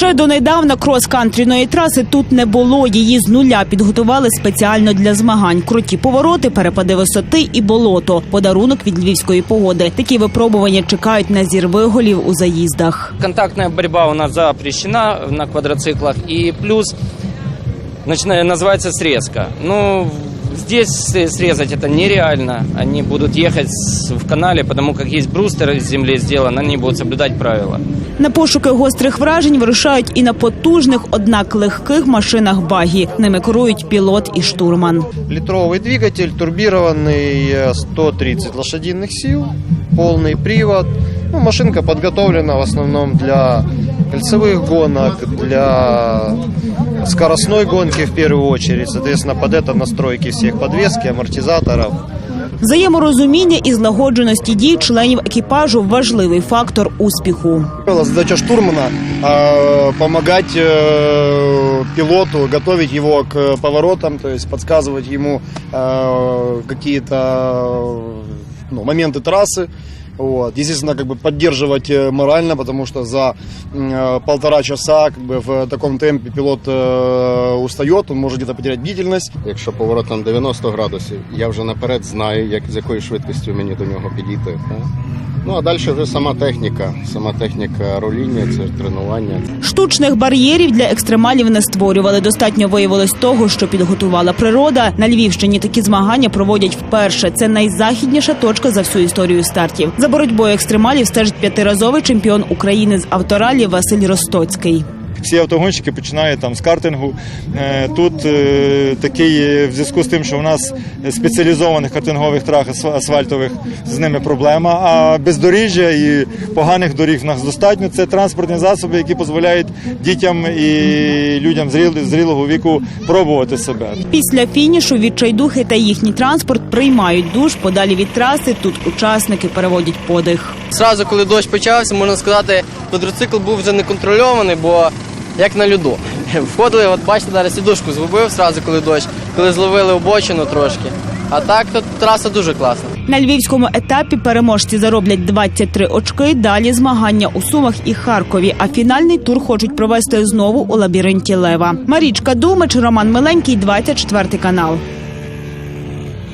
Ще донедавна крос-кантріної траси тут не було. Її з нуля підготували спеціально для змагань. Круті повороти, перепади висоти і болото. Подарунок від львівської погоди. Такі випробування чекають на зірви голів у заїздах. Контактная борьба у нас запрещена на квадроциклах. И плюс начиная, называется срезка. Ну, здесь э, срезать это нереально. Они будут ехать с- в канале, потому как есть брустер из земли сделан, они будут соблюдать правила. На пошуки гострих вражень вирушають і на потужних, однак легких машинах багі. Ними керують пілот і штурман. Литровый двигатель, турбированный, э, 130 лошадиных сил, полный привод. Ну, машинка подготовлена в основном для кольцевых гонок, для скоростной гонки в первую очередь. Соответственно, под это настройки всех подвески, амортизаторов. Взаєморозуміння і злагодженості дій членів екіпажу важливий фактор успіху. Задача штурмана э, помогать э, пилоту, готовить его к поворотам, то есть подсказывать ему э, какие-то ну, моменты трассы. Вот. Естественно, как бы поддерживать э, морально, потому что за м, э, полтора часа как бы, в таком темпе пилот э, устает, он может где-то потерять бдительность. Якщо поворот там 90 градусів, я вже наперед знаю, як з якою швидкістю мені до нього підійти. Так? Ну а далі вже сама техніка, сама техніка руління, це тренування. Штучних бар'єрів для екстремалів не створювали. Достатньо виявилось того, що підготувала природа. На Львівщині такі змагання проводять вперше. Це найзахідніша точка за всю історію стартів. За боротьбою екстремалів стежить п'ятиразовий чемпіон України з авторалі Василь Ростоцький. Всі автогонщики починають там з картингу. Е, Тут е, такий е, в зв'язку з тим, що у нас спеціалізованих картингових трах асфальтових з ними проблема. А бездоріжжя і поганих доріг в нас достатньо. Це транспортні засоби, які дозволяють дітям і людям зріл- зрілого віку пробувати себе. Після фінішу відчайдухи та їхній транспорт приймають душ подалі від траси. Тут учасники переводять подих. Зразу, коли дощ почався, можна сказати, квадроцикл був вже не контрольований, бо як на льоду. Входили, от бачите, зараз сідушку згубив зразу, коли дощ, коли зловили обочину трошки. А так то траса дуже класна. На львівському етапі переможці зароблять 23 очки. Далі змагання у Сумах і Харкові. А фінальний тур хочуть провести знову у лабіринті Лева. Марічка Думич, Роман Миленький, 24 канал.